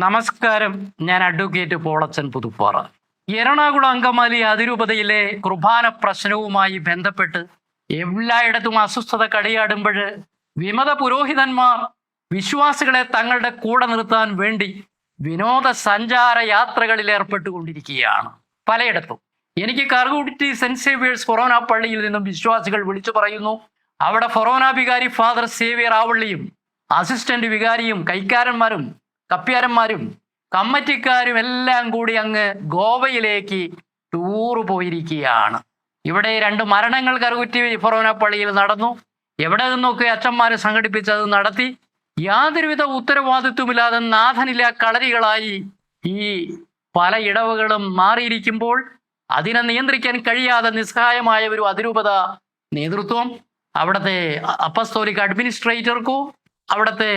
നമസ്കാരം. ഞാൻ അഡ്വക്കേറ്റ് പോളച്ചൻ പുതുപ്പാറ. എറണാകുളം അങ്കമാലി അതിരൂപതയിലെ കുർബാന പ്രശ്നവുമായി ബന്ധപ്പെട്ട് എല്ലായിടത്തും അസ്വസ്ഥത കടിയാടുമ്പോൾ വിമത പുരോഹിതന്മാർ വിശ്വാസികളെ തങ്ങളുടെ കൂടെ നിർത്താൻ വേണ്ടി വിനോദസഞ്ചാര യാത്രകളിൽ ഏർപ്പെട്ടുകൊണ്ടിരിക്കുകയാണ്. പലയിടത്തും. എനിക്ക് കറുകുട്ടി സെന്റ് സേവിയേഴ്സ് ഫൊറോന പള്ളിയിൽ നിന്നും വിശ്വാസികൾ വിളിച്ചു പറയുന്നു. അവിടെ ഫൊറോന വികാരി ഫാദർ സേവിയർ ആവള്ളിയും അസിസ്റ്റന്റ് വികാരിയും കൈക്കാരന്മാരും കപ്പ്യാരന്മാരും കമ്മറ്റിക്കാരും എല്ലാം കൂടി അങ്ങ് ഗോവയിലേക്ക് ടൂർ പോയിരിക്കുകയാണ്. ഇവിടെ രണ്ട് മരണങ്ങൾ കറുകുറ്റി ഫൊറോന പള്ളിയിൽ നടന്നു. എവിടെ നിന്നൊക്കെ അച്ഛന്മാർ സംഘടിപ്പിച്ചത് നടത്തി. യാതൊരുവിധ ഉത്തരവാദിത്വമില്ലാതെ നാഥനില കളരികളായി ഈ പല ഇടവുകളും മാറിയിരിക്കുമ്പോൾ അതിനെ നിയന്ത്രിക്കാൻ കഴിയാതെ നിസ്സഹായമായ ഒരു അതിരൂപത നേതൃത്വം അവിടുത്തെ അപ്പസ്തോലിക് അഡ്മിനിസ്ട്രേറ്റർക്കോ അവിടുത്തെ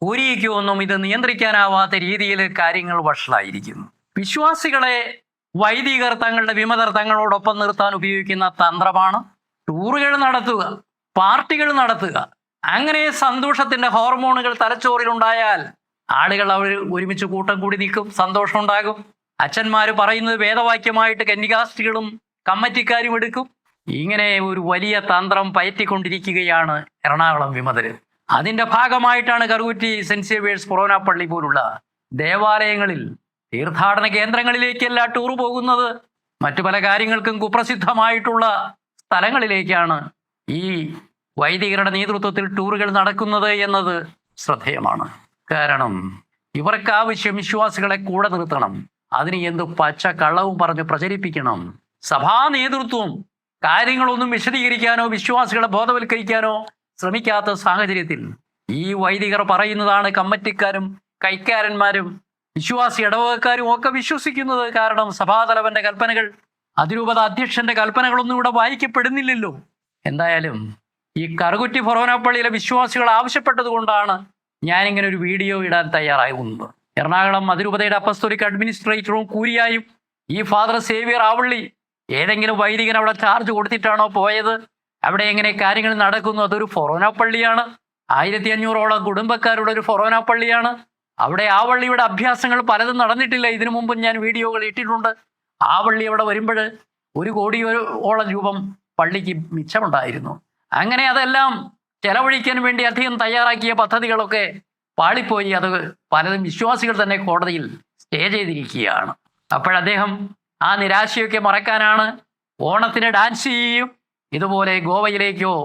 കൂരിയ്ക്കോ ഒന്നും ഇത് നിയന്ത്രിക്കാനാവാത്ത രീതിയിൽ കാര്യങ്ങൾ വഷളായിരിക്കുന്നു. വിശ്വാസികളെ വൈദികർ തങ്ങളുടെ വിമതർ തങ്ങളോടൊപ്പം നിർത്താൻ ഉപയോഗിക്കുന്ന തന്ത്രമാണ് ടൂറുകൾ നടത്തുക പാർട്ടികൾ നടത്തുക. അങ്ങനെ സന്തോഷത്തിന്റെ ഹോർമോണുകൾ തലച്ചോറിലുണ്ടായാൽ ആളുകൾ അവർ ഒരുമിച്ച് കൂട്ടം കൂടി നിൽക്കും സന്തോഷം ഉണ്ടാകും അച്ഛന്മാർ പറയുന്നത് വേദവാക്യമായിട്ട് കന്യകാസ്ത്രീകളും കമ്മറ്റിക്കാരും എടുക്കും. ഇങ്ങനെ ഒരു വലിയ തന്ത്രം പയറ്റിക്കൊണ്ടിരിക്കുകയാണ് എറണാകുളം വിമതര്. അതിന്റെ ഭാഗമായിട്ടാണ് കറുകുറ്റി സെന്റ് സേവിയേഴ്സ് പള്ളി പോലുള്ള ദേവാലയങ്ങളിൽ തീർത്ഥാടന കേന്ദ്രങ്ങളിലേക്കല്ല ടൂർ പോകുന്നത്. മറ്റു പല കാര്യങ്ങൾക്കും കുപ്രസിദ്ധമായിട്ടുള്ള സ്ഥലങ്ങളിലേക്കാണ് ഈ വൈദികരുടെ നേതൃത്വത്തിൽ ടൂറുകൾ നടക്കുന്നത് എന്നത് ശ്രദ്ധേയമാണ്. കാരണം ഇവർക്ക് ആവശ്യം വിശ്വാസികളെ കൂടെ നിർത്തണം. അതിന് എന്ത് പച്ച കള്ളവും പറഞ്ഞ് പ്രചരിപ്പിക്കണം. സഭാ നേതൃത്വം കാര്യങ്ങളൊന്നും വിശദീകരിക്കാനോ വിശ്വാസികളെ ബോധവൽക്കരിക്കാനോ ശ്രമിക്കാത്ത സാഹചര്യത്തിൽ ഈ വൈദികർ പറയുന്നതാണ് കമ്മറ്റിക്കാരും കൈക്കാരന്മാരും വിശ്വാസി ഇടവകക്കാരും ഒക്കെ വിശ്വസിക്കുന്നത്. കാരണം സഭാതലവന്റെ കൽപ്പനകൾ അതിരൂപത അധ്യക്ഷന്റെ കൽപ്പനകളൊന്നും ഇവിടെ വായിക്കപ്പെടുന്നില്ലല്ലോ. എന്തായാലും ഈ കറുകുറ്റി ഫൊറോന പള്ളിയിലെ വിശ്വാസികൾ ആവശ്യപ്പെട്ടത് കൊണ്ടാണ് ഞാനിങ്ങനെ ഒരു വീഡിയോ ഇടാൻ തയ്യാറായി തയ്യാറാകുന്നത്. എറണാകുളം അതിരൂപതയുടെ അപ്പസ്തോലിക് അഡ്മിനിസ്ട്രേറ്ററും കൂരിയായും ഈ ഫാദർ സേവിയർ ആവള്ളി ഏതെങ്കിലും വൈദികൻ അവിടെ ചാർജ് കൊടുത്തിട്ടാണോ പോയത്? അവിടെ എങ്ങനെ കാര്യങ്ങൾ നടക്കുന്നു? അതൊരു ഫൊറോന പള്ളിയാണ്. ആയിരത്തി അഞ്ഞൂറോളം കുടുംബക്കാരുടെ ഒരു ഫൊറോന പള്ളിയാണ്. അവിടെ ആ പള്ളിയുടെ അഭ്യാസങ്ങൾ പലതും നടന്നിട്ടില്ല. ഇതിനു മുമ്പ് ഞാൻ വീഡിയോകൾ ഇട്ടിട്ടുണ്ട്. ആ പള്ളി അവിടെ വരുമ്പോൾ ഒരു കോടി ഓളം രൂപം പള്ളിക്ക് മിച്ചമുണ്ടായിരുന്നു. അങ്ങനെ അതെല്ലാം ചെലവഴിക്കാൻ വേണ്ടി അധികം തയ്യാറാക്കിയ പദ്ധതികളൊക്കെ പാളിപ്പോയി. അത് പലതും വിശ്വാസികൾ തന്നെ കോടതിയിൽ സ്റ്റേ ചെയ്തിരിക്കുകയാണ്. അപ്പോഴദ്ദേഹം ആ നിരാശയൊക്കെ മറക്കാനാണ് ഓണത്തിന് ഡാൻസ് ചെയ്യും. ഇതുപോലെ ഗോവയിലേക്കോ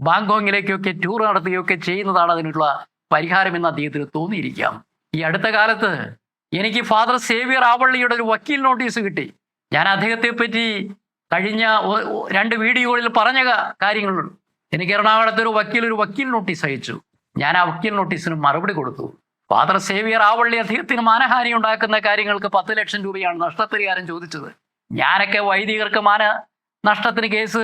ബാങ്കോങ്ങിലേക്കോ ഒക്കെ ടൂർ നടത്തുകയൊക്കെ ചെയ്യുന്നതാണ് അതിനുള്ള പരിഹാരമെന്ന് അദ്ദേഹത്തിന് തോന്നിയിരിക്കാം. ഈ അടുത്ത കാലത്ത് എനിക്ക് ഫാദർ സേവിയർ ആവള്ളിയുടെ ഒരു വക്കീൽ നോട്ടീസ് കിട്ടി. ഞാൻ അദ്ദേഹത്തെ പറ്റി കഴിഞ്ഞ രണ്ട് വീഡിയോകളിൽ പറഞ്ഞ കാര്യങ്ങളുണ്ട് എനിക്ക് എറണാകുളത്ത് ഒരു വക്കീൽ ഒരു വക്കീൽ നോട്ടീസ് അയച്ചു. ഞാൻ ആ വക്കീൽ നോട്ടീസിന് മറുപടി കൊടുത്തു. ഫാദർ സേവിയർ ആവള്ളി അദ്ദേഹത്തിന് മാനഹാനി ഉണ്ടാക്കുന്ന കാര്യങ്ങൾക്ക് പത്ത് ലക്ഷം രൂപയാണ് നഷ്ടപരിഹാരം ചോദിച്ചത്. ഞാനൊക്കെ വൈദികർക്ക് മാന നഷ്ടത്തിന് കേസ്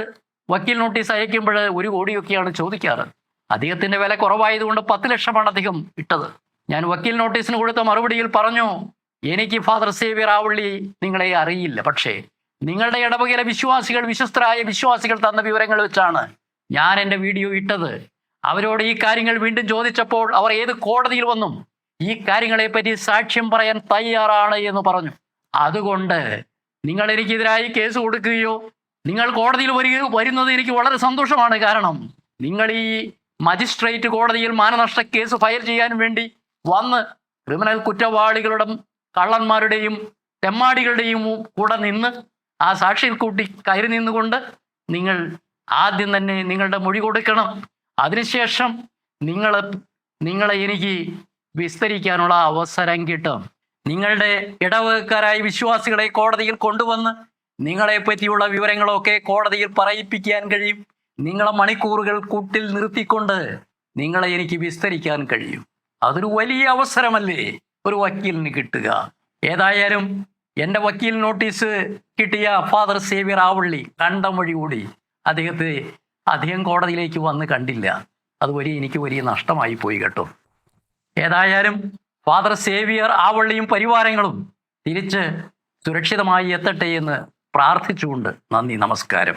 വക്കീൽ നോട്ടീസ് അയക്കുമ്പോൾ ഒരു കോടിയൊക്കെയാണ് ചോദിക്കാറ്. അദ്ദേഹത്തിന്റെ വില കുറവായതുകൊണ്ട് പത്ത് ലക്ഷമാണ് അദ്ദേഹം ഇട്ടത്. ഞാൻ വക്കീൽ നോട്ടീസിന് കൊടുത്ത മറുപടിയിൽ പറഞ്ഞു എനിക്ക് ഫാദർ സേവ്യർ ആവള്ളി നിങ്ങളെ അറിയില്ല. പക്ഷേ നിങ്ങളുടെ ഇടവകയിലെ വിശ്വാസികൾ വിശ്വസ്തരായ വിശ്വാസികൾ തന്ന വിവരങ്ങൾ വെച്ചാണ് ഞാൻ എന്റെ വീഡിയോ ഇട്ടത്. അവരോട് ഈ കാര്യങ്ങൾ വീണ്ടും ചോദിച്ചപ്പോൾ അവർ ഏത് കോടതിയിൽ വന്നും ഈ കാര്യങ്ങളെപ്പറ്റി സാക്ഷ്യം പറയാൻ തയ്യാറാണ് എന്ന് പറഞ്ഞു. അതുകൊണ്ട് നിങ്ങൾ എനിക്കെതിരായി കേസ് കൊടുക്കുകയോ നിങ്ങൾ കോടതിയിൽ വരിക വരുന്നത് എനിക്ക് വളരെ സന്തോഷമാണ്. കാരണം നിങ്ങൾ ഈ മജിസ്ട്രേറ്റ് കോടതിയിൽ മാനനഷ്ട കേസ് ഫയൽ ചെയ്യാൻ വേണ്ടി വന്ന് ക്രിമിനൽ കുറ്റവാളികളുടെ കള്ളന്മാരുടെയും തെമ്മാടികളുടെയും കൂടെ നിന്ന് ആ സാക്ഷിയിൽ കൂട്ടി കയറി നിന്നുകൊണ്ട് നിങ്ങൾ ആദ്യം തന്നെ നിങ്ങളുടെ മൊഴി കൊടുക്കണം. അതിനുശേഷം നിങ്ങൾ നിങ്ങളെ എനിക്ക് വിസ്തരിക്കാനുള്ള അവസരം കിട്ടും. നിങ്ങളുടെ ഇടവകക്കാരായ വിശ്വാസികളെ കോടതിയിൽ കൊണ്ടുവന്ന് നിങ്ങളെ പറ്റിയുള്ള വിവരങ്ങളൊക്കെ കോടതിയിൽ പറയിപ്പിക്കാൻ കഴിയും. നിങ്ങളെ മണിക്കൂറുകൾ കൂട്ടിൽ നിർത്തിക്കൊണ്ട് നിങ്ങളെ എനിക്ക് വിസ്തരിക്കാൻ കഴിയും. അതൊരു വലിയ അവസരമല്ലേ? ഒരു വക്കീലിന് കിട്ടുക. ഏതായാലും എന്റെ വക്കീൽ നോട്ടീസ് കിട്ടിയ ഫാദർ സേവ്യർ ആവള്ളി കണ്ടം വഴി കൂടി അദ്ദേഹത്തെ അദ്ദേഹം കോടതിയിലേക്ക് വന്ന് കണ്ടില്ല. അത് വലിയ എനിക്ക് വലിയ നഷ്ടമായി പോയി കേട്ടോ. ഏതായാലും ഫാദർ സേവിയർ ആവള്ളിയും പരിവാരങ്ങളും തിരിച്ച് സുരക്ഷിതമായി എത്തട്ടെ എന്ന് പ്രാർത്ഥിച്ചുകൊണ്ട് നന്ദി നമസ്കാരം.